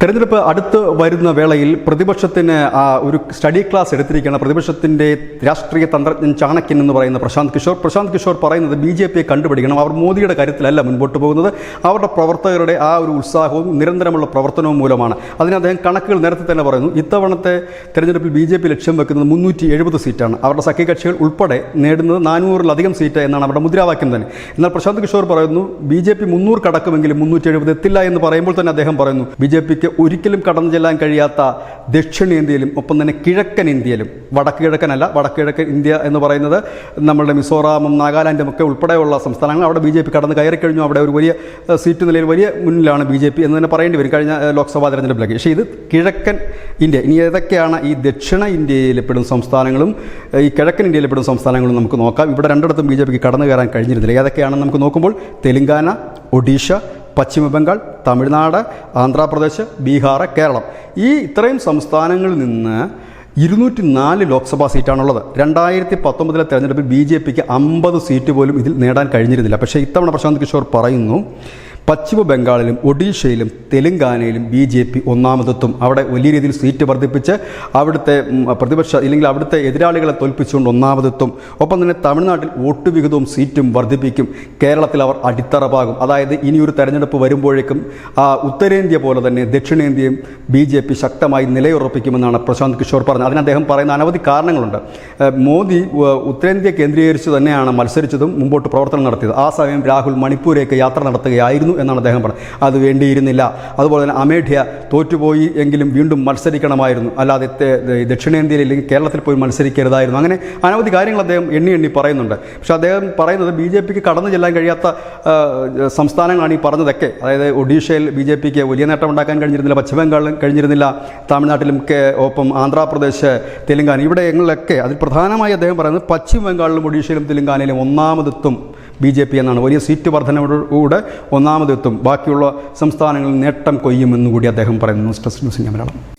തെരഞ്ഞെടുപ്പ് അടുത്ത് വരുന്ന വേളയിൽ പ്രതിപക്ഷത്തിന് ഒരു സ്റ്റഡി ക്ലാസ് എടുത്തിരിക്കുകയാണ്. പ്രതിപക്ഷത്തിന്റെ രാഷ്ട്രീയ തന്ത്രജ്ഞൻ ചാണക്യൻ എന്ന് പറയുന്ന പ്രശാന്ത് കിഷോർ. പ്രശാന്ത് കിഷോർ പറയുന്നത് ബി ജെ പിയെ കണ്ടുപിടിക്കണം. അവർ മോദിയുടെ കാര്യത്തിലല്ല മുൻപോട്ട് പോകുന്നത്. അവരുടെ പ്രവർത്തകരുടെ ആ ഒരു ഉത്സാഹവും നിരന്തരമുള്ള പ്രവർത്തനവും മൂലമാണ്. അതിന് അദ്ദേഹം കണക്കുകൾ നേരത്തെ തന്നെ പറയുന്നു. ഇത്തവണത്തെ തെരഞ്ഞെടുപ്പിൽ ബി ജെ പി ലക്ഷ്യം വെക്കുന്നത് മുന്നൂറ്റി എഴുപത് സീറ്റാണ്. അവരുടെ സഖ്യകക്ഷികൾ ഉൾപ്പെടെ നേടുന്നത് നാനൂറിലധികം സീറ്റ് എന്നാണ് അവരുടെ മുദ്രാവാക്യം തന്നെ. എന്നാൽ പ്രശാന്ത് കിഷോർ പറയുന്നു ബി ജെ പി മുന്നൂറ് കടക്കുമെങ്കിലും മുന്നൂറ്റി എഴുപത് എത്തില്ല എന്ന് പറയുമ്പോൾ തന്നെ അദ്ദേഹം പറയുന്നു ബി ജെ പിക്ക് ഒരിക്കലും കടന്നു ചെല്ലാൻ കഴിയാത്ത ദക്ഷിണേന്ത്യയിലും ഒപ്പം തന്നെ കിഴക്കൻ ഇന്ത്യയിലും വടക്ക് കിഴക്കനല്ല വടക്ക് കിഴക്കൻ ഇന്ത്യ എന്ന് പറയുന്നത് നമ്മുടെ മിസോറാമും നാഗാലാൻഡും ഒക്കെ ഉൾപ്പെടെയുള്ള സംസ്ഥാനങ്ങൾ. അവിടെ ബി ജെ പി കടന്ന് കയറി കഴിഞ്ഞു. അവിടെ ഒരു വലിയ സീറ്റ് നിലയിൽ വലിയ മുന്നിലാണ് ബി ജെ പി എന്ന് തന്നെ പറയേണ്ടി വരും കഴിഞ്ഞ ലോക്സഭാ തെരഞ്ഞെടുപ്പിലേക്ക്. പക്ഷേ ഇത് കിഴക്കൻ ഇന്ത്യ ഇനി ഏതൊക്കെയാണ് ഈ ദക്ഷിണ ഇന്ത്യയിലെ പെടും സംസ്ഥാനങ്ങളും ഈ കിഴക്കൻ ഇന്ത്യയിലെ പെടും സംസ്ഥാനങ്ങളും നമുക്ക് നോക്കാം. ഇവിടെ രണ്ടിടത്തും ബി ജെ പിക്ക് കടന്നു കയറാൻ കഴിഞ്ഞിരുന്നില്ല. ഏതൊക്കെയാണെന്ന് നമുക്ക് നോക്കുമ്പോൾ തെലങ്കാന ഒഡീഷ പശ്ചിമ ബംഗാൾ തമിഴ്നാട് ആന്ധ്രാപ്രദേശ് ബീഹാർ കേരളം. ഈ ഇത്രയും സംസ്ഥാനങ്ങളിൽ നിന്ന് ഇരുന്നൂറ്റി നാല് ലോക്സഭാ സീറ്റാണുള്ളത്. രണ്ടായിരത്തി പത്തൊമ്പതിലെ തെരഞ്ഞെടുപ്പിൽ ബി ജെ പിക്ക് അമ്പത് സീറ്റ് പോലും ഇതിൽ നേടാൻ കഴിഞ്ഞിരുന്നില്ല. പക്ഷേ ഇത്തവണ പ്രശാന്ത് കിഷോർ പറയുന്നു പശ്ചിമ ബംഗാളിലും ഒഡീഷയിലും തെലങ്കാനയിലും ബി ജെ പി ഒന്നാമതെത്തും. അവിടെ വലിയ രീതിയിൽ സീറ്റ് വർദ്ധിപ്പിച്ച് അവിടുത്തെ പ്രതിപക്ഷ ഇല്ലെങ്കിൽ അവിടുത്തെ എതിരാളികളെ തോൽപ്പിച്ചുകൊണ്ട് ഒന്നാമതെത്തും. ഒപ്പം തന്നെ തമിഴ്നാട്ടിൽ വോട്ട് വിഹിതവും സീറ്റും വർദ്ധിപ്പിക്കും. കേരളത്തിൽ അവർ അടിത്തറപ്പാകും അതായത് ഇനിയൊരു തെരഞ്ഞെടുപ്പ് വരുമ്പോഴേക്കും ഉത്തരേന്ത്യ പോലെ തന്നെ ദക്ഷിണേന്ത്യയും ബി ജെ പി ശക്തമായി നിലയുറപ്പിക്കുമെന്നാണ് പ്രശാന്ത് കിഷോർ പറഞ്ഞത്. അതിന് അദ്ദേഹം പറയുന്ന അനവധി കാരണങ്ങളുണ്ട്. മോദി ഉത്തരേന്ത്യ കേന്ദ്രീകരിച്ച് തന്നെയാണ് മത്സരിച്ചതും മുമ്പോട്ട് പ്രവർത്തനം നടത്തിയത്. ആ സമയം രാഹുൽ മണിപ്പൂരേക്ക് യാത്ര നടത്തുകയായിരുന്നു എന്നാണ് അദ്ദേഹം പറഞ്ഞത്. അത് വേണ്ടിയിരുന്നില്ല. അതുപോലെ തന്നെ അമേഠ്യ തോറ്റുപോയി എങ്കിലും വീണ്ടും മത്സരിക്കണമായിരുന്നു. അല്ലാതെ ദക്ഷിണേന്ത്യയിൽ അല്ലെങ്കിൽ കേരളത്തിൽ പോയി മത്സരിക്കരുതായിരുന്നു. അങ്ങനെ അനവധി കാര്യങ്ങൾ അദ്ദേഹം എണ്ണി എണ്ണി പറയുന്നുണ്ട്. പക്ഷെ അദ്ദേഹം പറയുന്നത് ബി ജെ പിക്ക് കടന്നു ചെല്ലാൻ കഴിയാത്ത സംസ്ഥാനങ്ങളാണ് ഈ പറഞ്ഞതൊക്കെ. അതായത് ഒഡീഷയിൽ ബി ജെ പിക്ക് വലിയ നേട്ടം ഉണ്ടാക്കാൻ കഴിഞ്ഞിരുന്നില്ല പശ്ചിമ ബംഗാളിലും കഴിഞ്ഞിരുന്നില്ല തമിഴ്നാട്ടിലും ഒപ്പം ആന്ധ്രാപ്രദേശ് തെലുങ്കാന. ഇവിടെ ഇവിടെങ്ങളിലൊക്കെ അതിൽ പ്രധാനമായി അദ്ദേഹം പറയുന്നത് പശ്ചിമ ബംഗാളിലും ഒഡീഷയിലും തെലുങ്കാനയിലും ഒന്നാമതെത്തും. ബി ജെ പി എന്നാണ്. വലിയ സീറ്റ് വർധനയോടുകൂടെ ഒന്നാമതെത്തും. ബാക്കിയുള്ള സംസ്ഥാനങ്ങളിൽ നേട്ടം കൊയ്യുമെന്നുകൂടി അദ്ദേഹം പറയുന്നു. News desk news India Malayalam